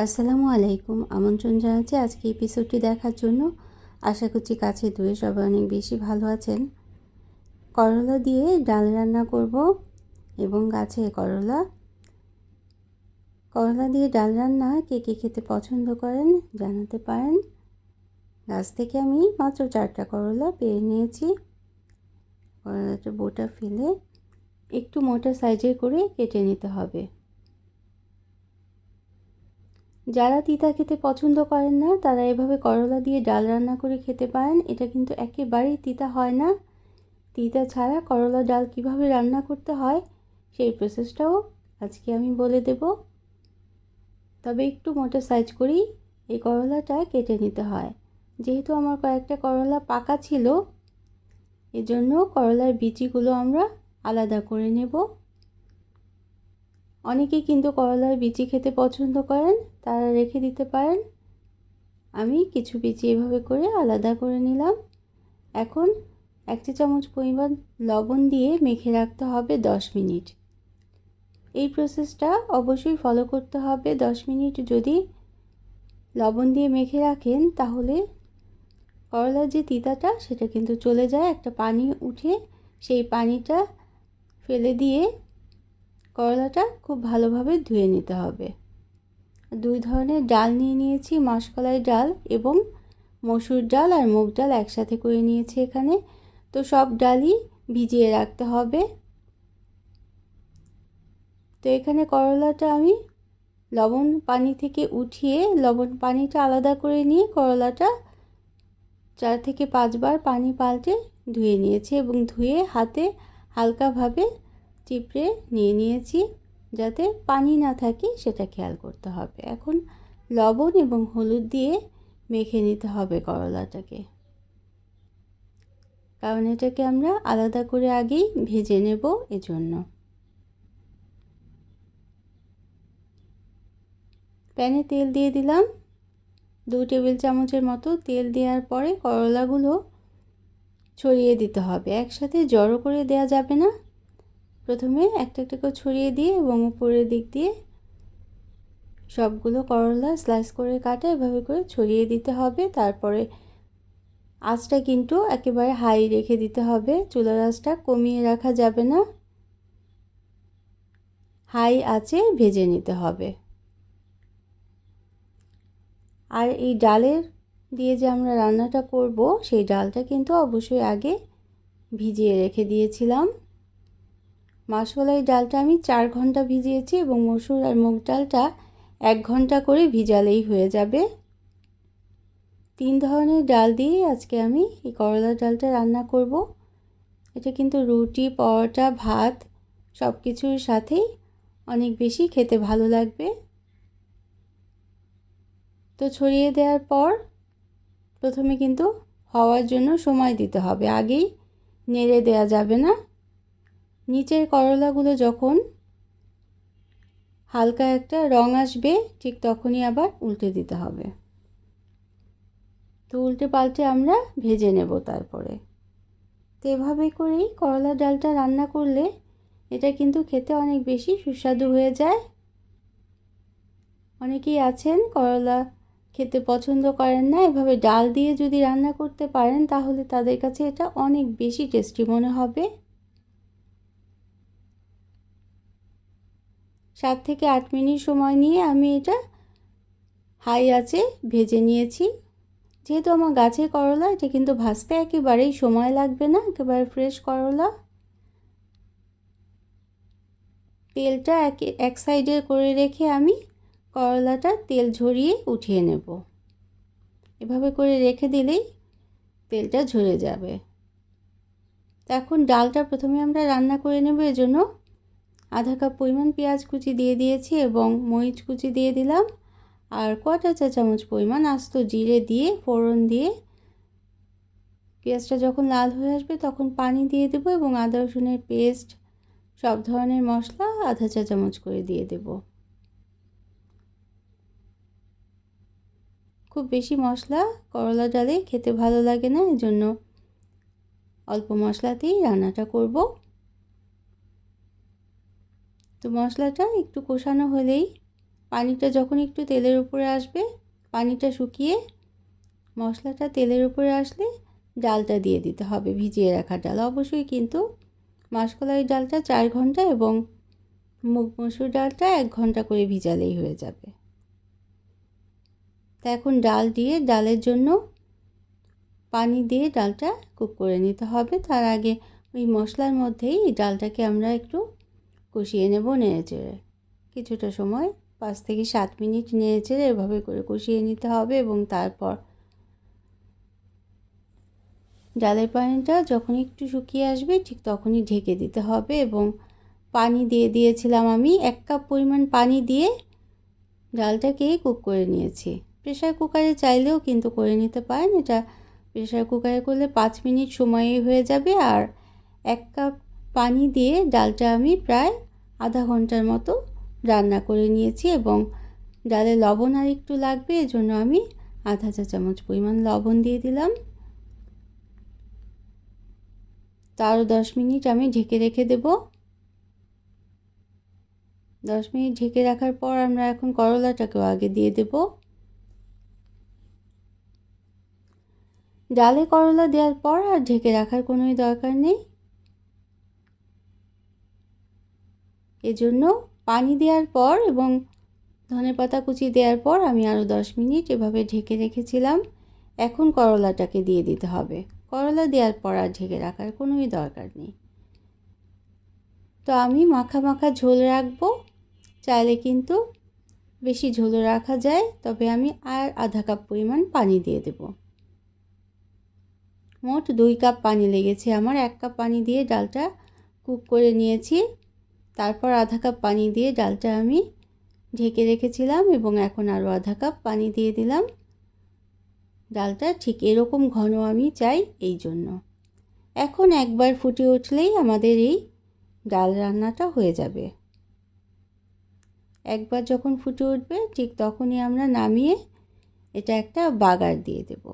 আসসালামু আলাইকুম। আমন্ত্রণ জানাচ্ছি আজকে এপিসোডটি দেখার জন্য। আশা করছি কাছে দূরে সবাই অনেক বেশি ভালো আছেন। করলা দিয়ে ডাল রান্না করব এবং গাছে করলা। করলা দিয়ে ডাল রান্না কে কে খেতে পছন্দ করেন জানাতে পারেন। গাছ থেকে আমি মাত্র চারটা করলা পেয়ে নিয়েছি। করলাটা বোটা ফেলে একটু মোটা সাইজের করে কেটে নিতে হবে। যারা তিতা খেতে পছন্দ করেন না, তারা এভাবে করলা দিয়ে ডাল রান্না করে খেতে পারেন। এটা কিন্তু একেবারেই তিতা হয় না। তিতা ছাড়া করলা ডাল কীভাবে রান্না করতে হয়, সেই প্রসেসটাও আজকে আমি বলে দেব। তবে একটু মোটা সাইজ করেই এই করলাটা কেটে নিতে হয়। যেহেতু আমার কয়েকটা করলা পাকা ছিল, এজন্য করলার বিচিগুলো আমরা আলাদা করে নেব। অনেকেই কিন্তু করলার বিচি খেতে পছন্দ করেন, তারা রেখে দিতে পারেন। আমি কিছু বিচি এভাবে করে আলাদা করে নিলাম। এখন এক চামচ পরিমাণ লবণ দিয়ে মেখে রাখতে হবে দশ মিনিট। এই প্রসেসটা অবশ্যই ফলো করতে হবে দশ মিনিট। যদি লবণ দিয়ে মেখে রাখেন, তাহলে করলার যে তিতাটা, সেটা কিন্তু চলে যায়। একটা পানি উঠে সেই পানিটা ফেলে দিয়ে করলাটা খুব ভালোভাবে ধুয়ে নিতে হবে। দুই ধরনের ডাল নিয়ে নিয়েছি, মাসকলাই ডাল এবং মসুর ডাল আর মুগ ডাল একসাথে করে নিয়েছি এখানে। তো সব ডালই ভিজিয়ে রাখতে হবে। তো এখানে করলাটা আমি লবণ পানি থেকে উঠিয়ে, লবণ পানিটা আলাদা করে নিয়ে করলাটা চার থেকে পাঁচবার পানি পাল্টে ধুয়ে নিয়েছি এবং ধুয়ে হাতে হালকাভাবে চিপড়ে নিয়ে নিয়েছি যাতে পানি না থাকে, সেটা খেয়াল করতে হবে। এখন লবণ এবং হলুদ দিয়ে মেখে নিতে হবে করলাটাকে। কারণ এটাকে আমরা আলাদা করে আগেই ভেজে নেব এজন্য। প্যানে তেল দিয়ে দিলাম। দু টেবিল চামচের মতো তেল দেওয়ার পরে করলাগুলো ছড়িয়ে দিতে হবে। একসাথে জড়ো করে দেওয়া যাবে না। প্রথমে একটা একটা করে ছড়িয়ে দিয়ে এবং উপরের দিক দিয়ে সবগুলো করলা স্লাইস করে কাটা, এভাবে করে ছড়িয়ে দিতে হবে। তারপরে আঁচটা কিন্তু একেবারে হাই রেখে দিতে হবে। চুলার আঁচটা কমিয়ে রাখা যাবে না। হাই আঁচে ভেজে নিতে হবে। আর এই ডালের দিয়ে যে আমরা রান্নাটা করব, সেই ডালটা কিন্তু অবশ্যই আগে ভিজিয়ে রেখে দিয়েছিলাম। মাসকলাই ডালটা আমি চার ঘণ্টা ভিজিয়েছি এবং মসুর আর মুগ ডালটা এক ঘণ্টা করে ভিজালেই হয়ে যাবে। তিন ধরনের ডাল দিয়ে আজকে আমি এই করলা ডালটা রান্না করব। এটা কিন্তু রুটি, পরোটা, ভাত সব কিছুর সাথেই অনেক বেশি খেতে ভালো লাগবে। তো ছড়িয়ে দেওয়ার পর প্রথমে কিন্তু হওয়ার জন্য সময় দিতে হবে। আগেই নেড়ে দেওয়া যাবে না। নিচের করলাগুলো যখন হালকা একটা রং আসবে, ঠিক তখনই আবার উল্টে দিতে হবে। তো উল্টে পাল্টে আমরা ভেজে নেব তারপরে। তো এভাবে করেই করলা ডালটা রান্না করলে এটা কিন্তু খেতে অনেক বেশি সুস্বাদু হয়ে যায়। অনেকেই আছেন করলা খেতে পছন্দ করেন না, এভাবে ডাল দিয়ে যদি রান্না করতে পারেন, তাহলে তাদের কাছে এটা অনেক বেশি টেস্টি মনে হবে। সাত থেকে আট মিনিট সময় নিয়ে আমি এটা হাই আছে ভেজে নিয়েছি। যেহেতু আমার গাছের করলা, এটা কিন্তু ভাজতে একেবারেই সময় লাগবে না, একেবারে ফ্রেশ করলা। তেলটা এক এক সাইডে করে রেখে আমি করলাটা তেল ঝরিয়ে উঠিয়ে নেব। এভাবে করে রেখে দিলেই তেলটা ঝরে যাবে। এখন ডালটা প্রথমে আমরা রান্না করে নেব, এজন্য আধা কাপ পরিমাণ পেঁয়াজ কুচি দিয়ে দিয়েছি এবং মরিচ কুচি দিয়ে দিলাম। আর কটা চা চামচ পরিমাণ আস্ত জিরে দিয়ে, ফোড়ন দিয়ে। পেঁয়াজটা যখন লাল হয়ে আসবে তখন পানি দিয়ে দেবো এবং আদা রসুনের পেস্ট, সব ধরনের মশলা আধা চা চামচ করে দিয়ে দেব। খুব বেশি মশলা করলা ডালে খেতে ভালো লাগে না, এজন্য অল্প মশলাতেই রান্নাটা করব। তো মশলাটা একটু কষানো হলেই পানিটা যখন একটু তেলের উপরে আসবে, পানিটা শুকিয়ে মশলাটা তেলের উপরে আসলে ডালটা দিয়ে দিতে হবে, ভিজিয়ে রাখা ডাল। অবশ্যই কিন্তু মাসকলাই ডালটা চার ঘণ্টা এবং মুগ মসুর ডালটা এক ঘণ্টা করে ভিজালেই হয়ে যাবে। তা এখন ডাল দিয়ে ডালের জন্য পানি দিয়ে ডালটা কুক করে নিতে হবে। তার আগে ওই মশলার মধ্যেই ডালটাকে আমরা একটু কষিয়ে নেব নেড়ে চেড়ে কিছুটা সময়, পাঁচ থেকে সাত মিনিট নেড়ে চেড়ে এভাবে করে কষিয়ে নিতে হবে এবং তারপর ডালের পানিটা যখন একটু শুকিয়ে আসবে, ঠিক তখনই ঢেকে দিতে হবে এবং পানি দিয়ে দিয়েছিলাম আমি এক কাপ পরিমাণ পানি দিয়ে ডালটাকে কুক করে নিয়েছি। প্রেশার কুকারে চাইলেও কিন্তু করে নিতে পারেন, এটা প্রেশার কুকারে করলে পাঁচ মিনিট সময়ে হয়ে যাবে আর এক কাপ পানি দিয়ে ডালটা আমি প্রায় আধা ঘণ্টার মতো রান্না করে নিয়েছি এবং ডালে লবণ আর একটু লাগবে, এজন্য আমি আধা চা চামচ পরিমাণ লবণ দিয়ে দিলাম। তারও দশ মিনিট আমি ঢেকে রেখে দেব। দশ মিনিট ঢেকে রাখার পর আমরা এখন করলাটাকেও আগে দিয়ে দেব। ডালে করলা দেওয়ার পর আর ঢেকে রাখার কোনোই দরকার নেই। এজন্য পানি দেওয়ার পর এবং ধনে পাতা কুচি দেওয়ার পর আমি আরও দশ মিনিট এভাবে ঢেকে রেখেছিলাম। এখন করলাটাকে দিয়ে দিতে হবে। করলা দেওয়ার পর আর ঢেকে রাখার কোনোই দরকার নেই। তো আমি মাখা মাখা ঝোল রাখব। চাইলে কিন্তু বেশি ঝোল রাখা যায়, তবে আমি আর আধা কাপ পরিমাণ পানি দিয়ে দেব। মোট দুই কাপ পানি লেগেছে আমার। এক কাপ পানি দিয়ে ডালটা কুক করে নিয়েছি। তারপর আধা কাপ পানি দিয়ে ডালটা আমি ঢেকে রেখেছিলাম এবং এখন আরও আধা কাপ পানি দিয়ে দিলাম। ডালটা ঠিক এরকম ঘন আমি চাই এই জন্য। এখন একবার ফুটে উঠলেই আমাদের এই ডাল রান্নাটা হয়ে যাবে। একবার যখন ফুটে উঠবে ঠিক তখনই আমরা নামিয়ে এটা একটা বাগার দিয়ে দেব।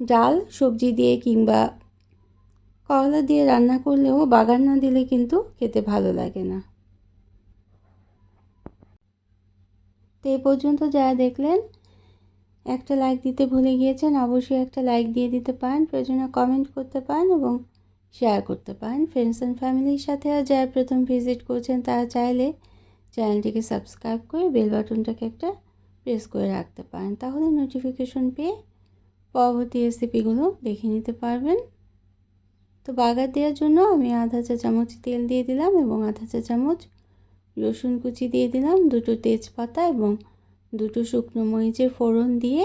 ডাল, সবজি দিয়ে কিংবা করলা দিয়ে রান্না করলেও বাগান না দিলে কিন্তু খেতে ভালো লাগে না। তো এই পর্যন্ত যারা দেখলেন, একটা লাইক দিতে ভুলে গিয়েছেন, অবশ্যই একটা লাইক দিয়ে দিতে পারেন, প্রয়োজনে কমেন্ট করতে পারেন এবং শেয়ার করতে পারেন। ফ্রেন্ডস অ্যান্ড ফ্যামিলির সাথে আর যারা প্রথম ভিজিট করছেন, তারা চাইলে চ্যানেলটিকে সাবস্ক্রাইব করে বেল বাটনটাকে একটা প্রেস করে রাখতে পারেন। তাহলে নোটিফিকেশন পেয়ে পরবর্তী রেসিপিগুলো দেখে নিতে পারবেন। তো বাগার দেওয়ার জন্য আমি আধা চা চামচ তেল দিয়ে দিলাম এবং আধা চা চামচ রসুন কুচি দিয়ে দিলাম, দুটো তেজপাতা এবং দুটো শুকনো মরিচের ফোড়ন দিয়ে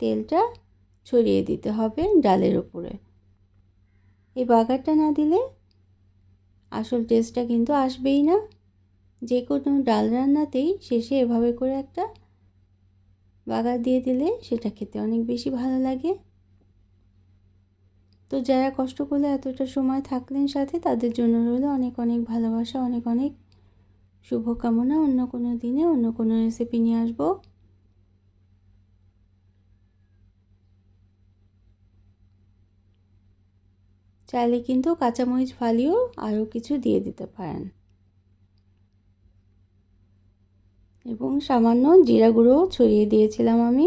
তেলটা ছড়িয়ে দিতে হবে ডালের ওপরে। এই বাগারটা না দিলে আসল টেস্টটা কিন্তু আসবেই না। যে কোনো ডাল রান্নাতেই শেষে এভাবে করে একটা বাগার দিয়ে দিলে সেটা খেতে অনেক বেশি ভালো লাগে। তো যারা কষ্ট করলে এতটা সময় থাকলেন সাথে, তাদের জন্য রইল অনেক অনেক ভালোবাসা, অনেক অনেক শুভকামনা। অন্য কোনো দিনে অন্য কোনো রেসিপি নিয়ে আসব। চাইলে কিন্তু কাঁচামরিচ ফালিও আরও কিছু দিয়ে দিতে পারেন। এবং সামান্য জিরা গুঁড়ো ছড়িয়ে দিয়েছিলাম আমি।